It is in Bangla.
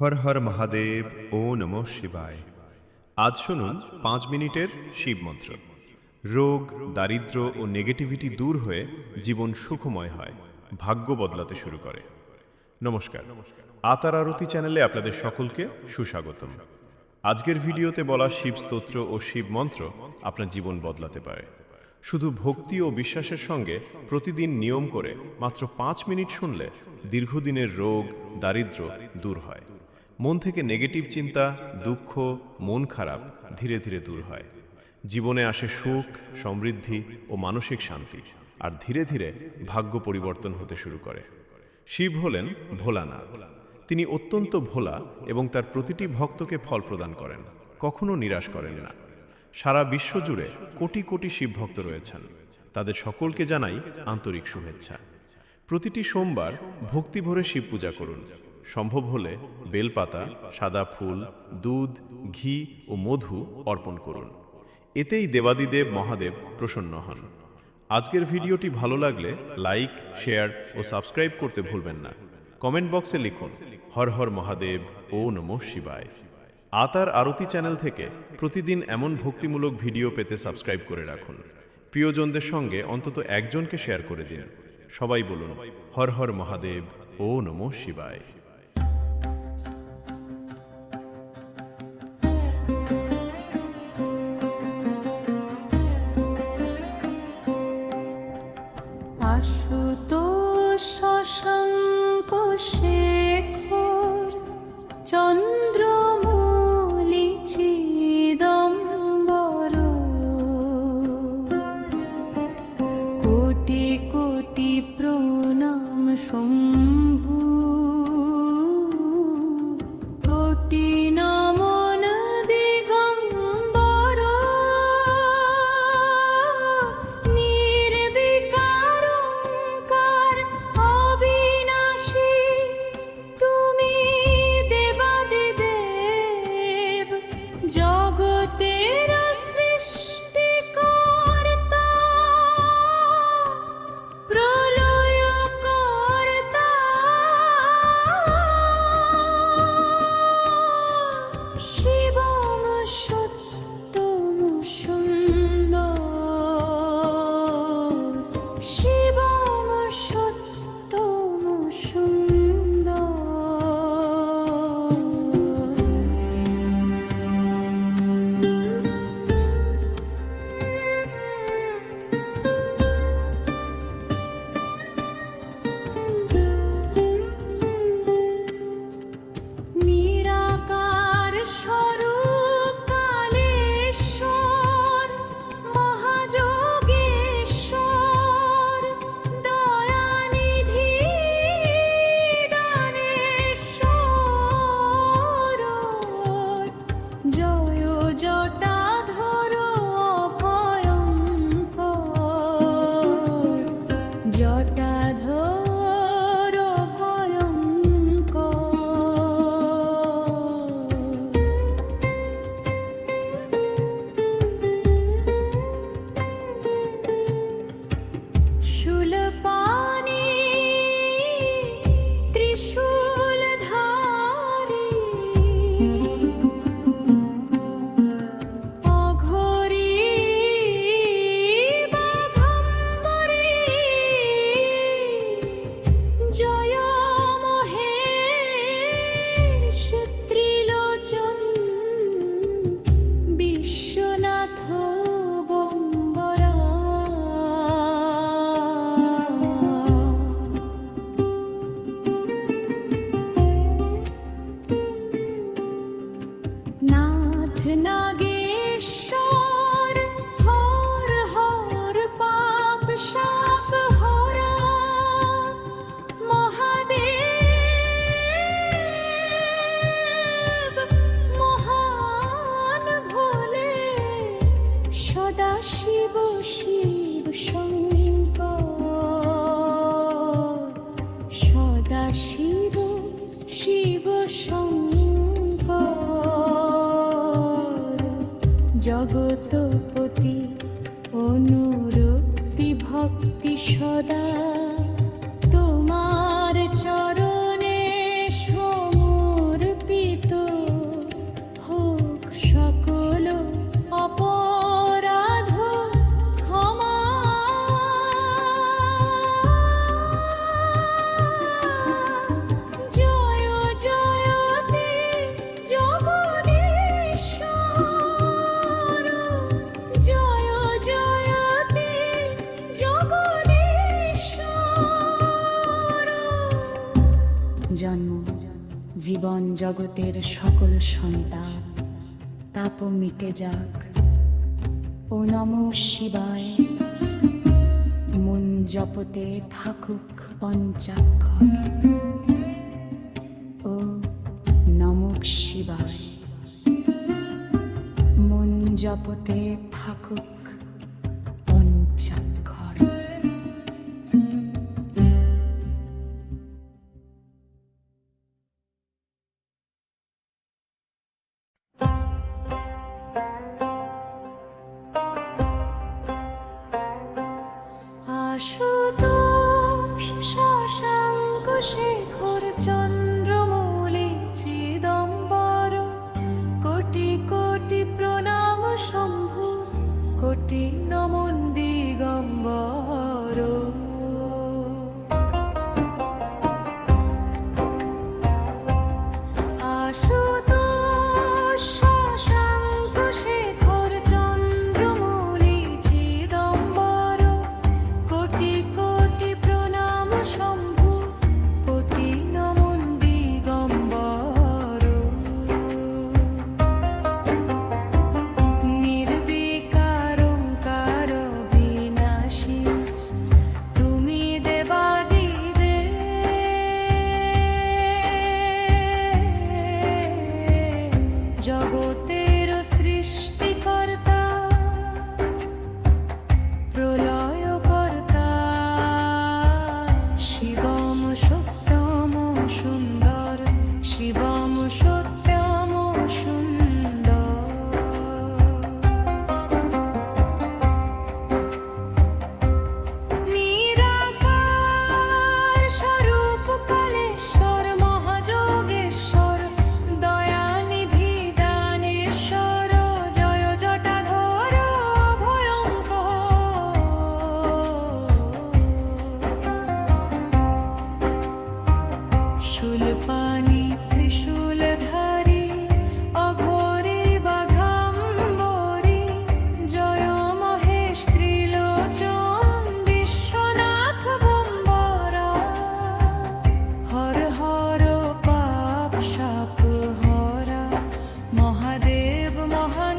হর হর মহাদেব, ও নম শিবায়। আজ শুনুন পাঁচ মিনিটের শিব মন্ত্র। রোগ, দারিদ্র ও নেগেটিভিটি দূর হয়ে জীবন সুখময় হয়, ভাগ্য বদলাতে শুরু করে। নমস্কার। আতার আরতি চ্যানেলে আপনাদের সকলকে সুস্বাগতম। আজকের ভিডিওতে বলা শিব স্তোত্র ও শিব মন্ত্র আপনার জীবন বদলাতে পারে। শুধু ভক্তি ও বিশ্বাসের সঙ্গে প্রতিদিন নিয়ম করে মাত্র পাঁচ মিনিট শুনলে দীর্ঘদিনের রোগ, দারিদ্র দূর হয়। মন থেকে নেগেটিভ চিন্তা, দুঃখ, মন খারাপ ধীরে ধীরে দূর হয়। জীবনে আসে সুখ, সমৃদ্ধি ও মানসিক শান্তি, আর ধীরে ধীরে ভাগ্য পরিবর্তন হতে শুরু করে। শিব হলেন ভোলানাথ। তিনি অত্যন্ত ভোলা এবং তার প্রতিটি ভক্তকে ফল প্রদান করেন, কখনো নিরাশ করেন না। সারা বিশ্ব জুড়ে কোটি কোটি শিব ভক্ত রয়েছেন। তাদের সকলকে জানাই আন্তরিক শুভেচ্ছা। প্রতিটি সোমবার ভক্তি ভরে শিব পূজা করুন। সম্ভব হলে বেলপাতা, সাদা ফুল, দুধ, ঘি ও মধু অর্পণ করুন। এতেই দেবাদিদেব মহাদেব প্রসন্ন হন। আজকের ভিডিওটি ভালো লাগলে লাইক, শেয়ার ও সাবস্ক্রাইব করতে ভুলবেন না। কমেন্ট বক্সে লিখুন, হর হর মহাদেব, ও নমঃ শিবায়। আতার আরতি চ্যানেল থেকে প্রতিদিন এমন ভক্তিমূলক ভিডিও পেতে সাবস্ক্রাইব করে রাখুন। প্রিয়জনদের সঙ্গে অন্তত একজনকে শেয়ার করে দিন। সবাই বলুন, হর হর মহাদেব, ও নমঃ শিবায়। ভগত জন্ম, জীবন জগতের সকল সন্তান। তাপ মিটে যাক। ও নম শিবায়। মন জপতে থাকুক পঞ্চাক্ষর। ও নমক শিবায়। মন জপতে থাকুক পঞ্চাক্ষ দেব মহান